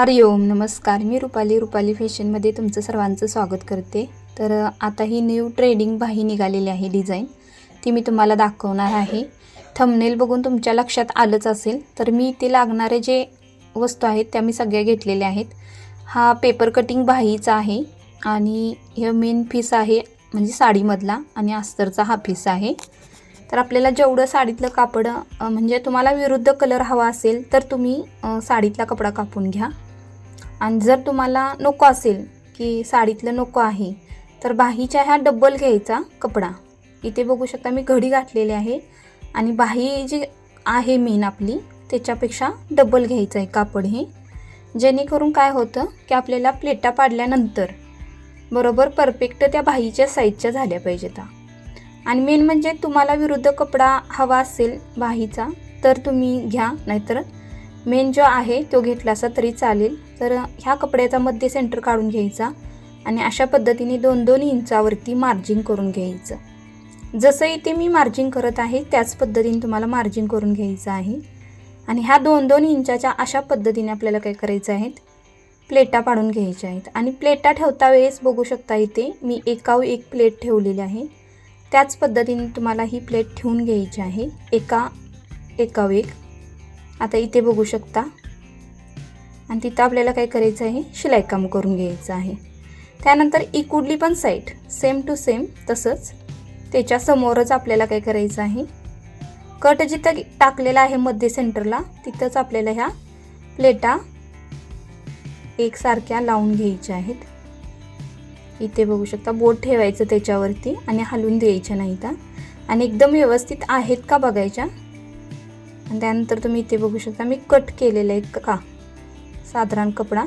हरिओम नमस्कार. मी रुपाली रुपाली फॅशनमध्ये तुमचं सर्वांचं स्वागत करते. तर आता ही न्यू ट्रेडिंग बाही निघालेली आहे डिझाईन ती मी तुम्हाला दाखवणार आहे. थंबनेल बघून तुमच्या लक्षात आलंच असेल तर मी ते लागणारे जे वस्तू आहेत त्या मी सगळ्या घेतलेल्या आहेत. हा पेपर कटिंग बाहीचा आहे आणि हे मेन फीस आहे म्हणजे साडीमधला आणि अस्तरचा हा फीस आहे. तर आपल्याला जेवढं साडीतलं कापड म्हणजे तुम्हाला विरुद्ध कलर हवा असेल तर तुम्ही साडीतला कपडा कापून घ्या. आणि जर तुम्हाला नको असेल की साडीतलं नको आहे तर बाहीच्या ह्या डब्बल घ्यायचा कपडा. इथे बघू शकता मी घडी घातलेली आहे आणि बाही जी आहे मेन आपली त्याच्यापेक्षा डबल घ्यायचं आहे कापड हे. जेणेकरून काय होतं की आपल्याला प्लेटा पाडल्यानंतर बरोबर परफेक्ट त्या बाहीच्या साईजच्या झाल्या पाहिजेत आणि मेन म्हणजे तुम्हाला विरुद्ध कपडा हवा असेल बाहीचा तर तुम्ही घ्या. नाहीतर मेन जो आहे तो घेतला असा तरी चालेल. तर ह्या कपड्याचा मध्य सेंटर काढून घ्यायचा आणि अशा पद्धतीने दोन दोन इंचावरती मार्जिंग करून घ्यायचं. जसं इथे मी मार्जिंग करत आहे त्याच पद्धतीने तुम्हाला मार्जिंग करून घ्यायचं आहे. आणि ह्या दोन दोन इंचाच्या अशा पद्धतीने आपल्याला काय करायचं आहेत प्लेटा पाडून घ्यायच्या आहेत. आणि प्लेटा ठेवता वेळेस बघू शकता इथे मी एकाव एक प्लेट ठेवलेली आहे. त्याच पद्धतीने तुम्हाला ही प्लेट ठेवून घ्यायची आहे. एका एकाव एक. आता इथे बघू शकता. आणि तिथं आपल्याला काय करायचं आहे? शिलाईकाम करून घ्यायचं आहे. त्यानंतर इकुडली पण साईड सेम टू सेम तसंच त्याच्या समोरच आपल्याला काय करायचं आहे? कट जिथं टाकलेला आहे मध्य सेंटरला तिथंच आपल्याला ह्या प्लेटा एकसारख्या लावून घ्यायच्या आहेत. इथे बघू शकता बोट ठेवायचं त्याच्यावरती आणि हलवून द्यायच्या नाही तर आणि एकदम व्यवस्थित आहेत का बघायच्या? आणि त्यानंतर तुम्ही इथे बघू शकता मी कट केलेलं आहे का? साधारण कपडा.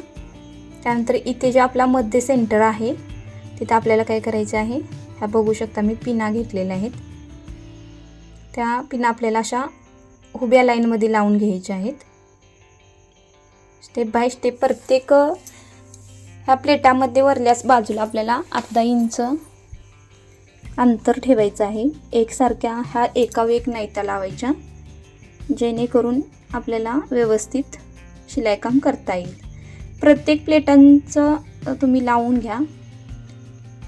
त्यानंतर इथे जे आपला मध्य सेंटर आहे तिथं आपल्याला काय करायचं आहे? ह्या बघू शकता मी पिना घेतलेल्या आहेत. त्या पिना आपल्याला अशा उभ्या लाईनमध्ये लावून घ्यायच्या आहेत. स्टेप बाय स्टेप प्रत्येक ह्या प्लेटामध्ये वरल्यास बाजूला आपल्याला अर्धा इंच अंतर ठेवायचं आहे. एकसारख्या ह्या एकावर एक नाहीत्या लावायच्या. जेणेकरून आपल्याला व्यवस्थित शिलाईकाम करता येईल. प्रत्येक प्लेटांचं तुम्ही लावून घ्या.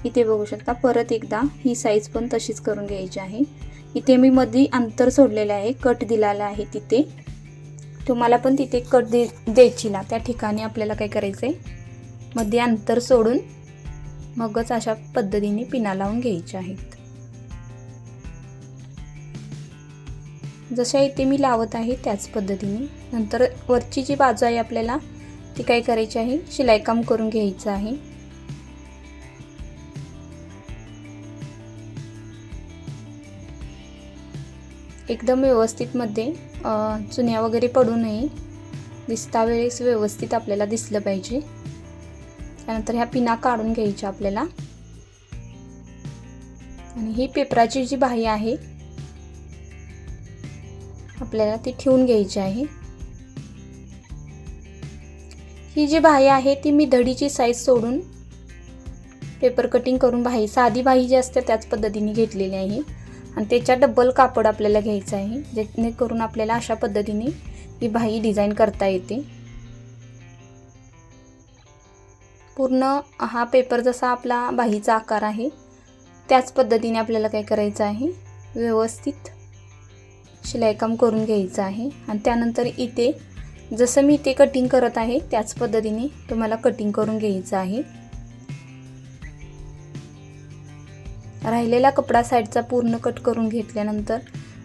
इथे बघू शकता परत एकदा ही साईज पण तशीच करून घ्यायची आहे. इथे मी मध्ये अंतर सोडलेलं आहे कट दिलेला आहे तिथे. तुम्हाला पण तिथे कट दे द्यायची ना त्या ठिकाणी आपल्याला काय करायचं आहे मध्ये अंतर सोडून मगच अशा पद्धतीने पिना लावून घ्यायच्या आहेत. जशा इथे मी लावत आहे त्याच पद्धतीने. नंतर वरची जी बाजू आहे आपल्याला ती काय करायची आहे? शिलाईकाम करून घ्यायचं आहे. एकदम व्यवस्थित मध्ये चुन्या वगैरे पडू नये. दिसता वेळेस व्यवस्थित आपल्याला दिसलं पाहिजे. त्यानंतर ह्या पिना काढून घ्यायच्या आपल्याला. आणि ही पेपराची जी बाही आहे आपल्याला ती ठेवून घ्यायची आहे. ही जी बाही आहे ती मी धडीची साईज सोडून पेपर कटिंग करून बाही साधी बाही जी असते त्याच पद्धतीने घेतलेली आहे. आणि त्याच्या डबल कापड आपल्याला घ्यायचं आहे जेणेकरून आपल्याला अशा पद्धतीने ही बाही डिझाईन करता येते. पूर्ण हा पेपर जसा आपला बाहीचा आकार आहे त्याच पद्धतीने आपल्याला काय करायचं आहे व्यवस्थित शिलाईकाम करून घ्यायचं आहे. आणि त्यानंतर इथे जसं मी इथे कटिंग करत आहे त्याच पद्धतीने तुम्हाला कटिंग करून घ्यायचं आहे. राहिलेला कपडा साईडचा पूर्ण कट करून घेतल्यानंतर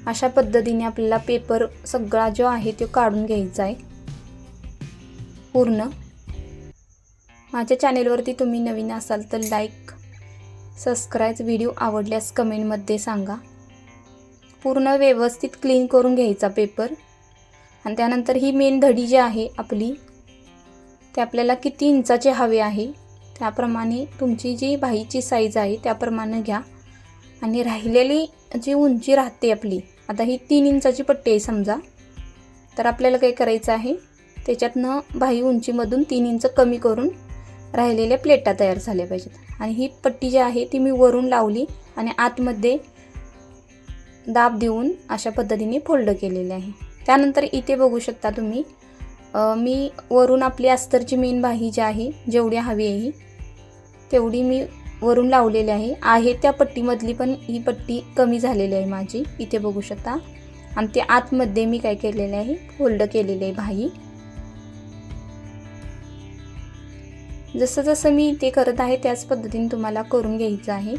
अशा पद्धतीने आपल्याला पेपर सगळा जो आहे तो काढून घ्यायचा आहे. पूर्ण. माझ्या चॅनेलवरती तुम्ही नवीन असाल तर लाईक सबस्क्राईब व्हिडिओ आवडल्यास कमेंटमध्ये सांगा. पूर्ण व्यवस्थित क्लीन करून घ्यायचा पेपर आणि त्यानंतर ही मेन धडी जी आहे आपली ते आपल्याला किती इंचाचे हवे आहे त्याप्रमाणे तुमची जी बाहीची साईज आहे त्याप्रमाणे घ्या. आणि राहिलेली जी उंची राहते आपली आता ही तीन इंचाची पट्टी आहे समजा. तर आपल्याला काय करायचं आहे त्याच्यातनं बाही उंचीमधून तीन इंच कमी करून राहिलेल्या प्लेटा तयार झाल्या पाहिजेत. आणि ही पट्टी जी आहे ती मी वरून लावली आणि आतमध्ये दाब देऊन अशा पद्धतीने फोल्ड केलेले आहे. त्यानंतर इथे बघू शकता तुम्ही मी वरून आपली अस्तरची मेन बाही जी आहे जेवढी हवी आहे तेवढी मी वरून लावलेली आहे. आहे त्या पट्टीमधली पण ही पट्टी कमी झालेली आहे माझी. इथे बघू शकता. आणि ते आतमध्ये मी काय केलेलं आहे फोल्ड केलेले आहे बाही. जसं जसं मी ते करत आहे त्याच पद्धतीने तुम्हाला करून घ्यायचं आहे.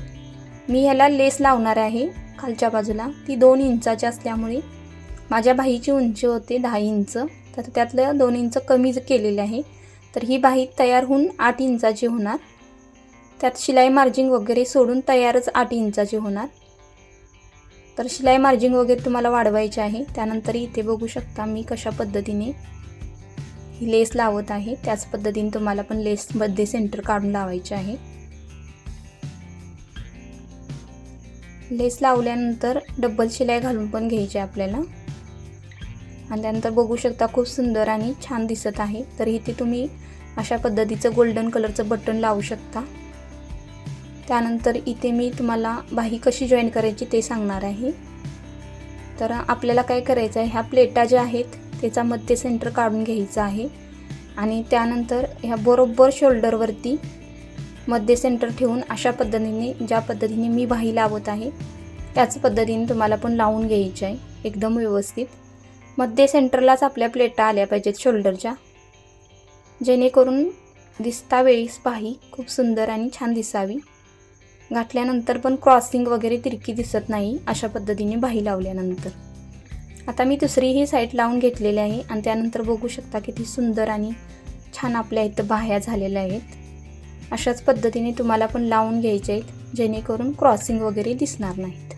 मी ह्याला लेस लावणार आहे. खालच्या बाजूला. ती दोन इंचाची असल्यामुळे माझ्या बाहीची उंची होते दहा इंच. तर त्यातलं दोन इंच कमी केलेले आहे तर ही बाही तयार होऊन आठ इंचाची होणार. त्यात शिलाई मार्जिंग वगैरे सोडून तयारच आठ इंचाची होणार. तर शिलाई मार्जिंग वगैरे तुम्हाला वाढवायची आहे. त्यानंतर इथे बघू शकता मी कशा पद्धतीने ही लेस लावत आहे. त्याच पद्धतीने तुम्हाला पण लेसमध्ये सेंटर काढून लावायचे आहे. लेस लावल्यानंतर डब्बल शिलाई घालून पण घ्यायची आहे आपल्याला. आणि त्यानंतर बघू शकता खूप सुंदर आणि छान दिसत आहे. तर इथे तुम्ही अशा पद्धतीचं गोल्डन कलरचं बटन लावू शकता. त्यानंतर इथे मी तुम्हाला बाही कशी जॉईन करायची ते सांगणार आहे. तर आपल्याला काय करायचं आहे ह्या प्लेटा ज्या आहेत त्याचा मध्य सेंटर काढून घ्यायचं आहे. आणि त्यानंतर ह्या बरोबर शोल्डरवरती मध्ये सेंटर ठेवून अशा पद्धतीने ज्या पद्धतीने मी बाही लावत आहे त्याच पद्धतीने तुम्हाला पण लावून घ्यायची आहे एकदम व्यवस्थित. मध्ये सेंटरलाच आपल्या प्लेटा आल्या पाहिजेत शोल्डरच्या जेणेकरून दिसता वेळीस बाही खूप सुंदर आणि छान दिसावी. घातल्यानंतर पण क्रॉसिंग वगैरे तिरकी दिसत नाही अशा पद्धतीने बाही लावल्यानंतर. आता मी दुसरी ही साईड लावून घेतलेली आहे आणि त्यानंतर बघू शकता किती सुंदर आणि छान आपल्या इथं बाह्या झालेल्या आहेत. अशाच पद्धतीने तुम्हाला पण लावून घ्यायचे आहेत जेणेकरून क्रॉसिंग वगैरे दिसणार नाहीत.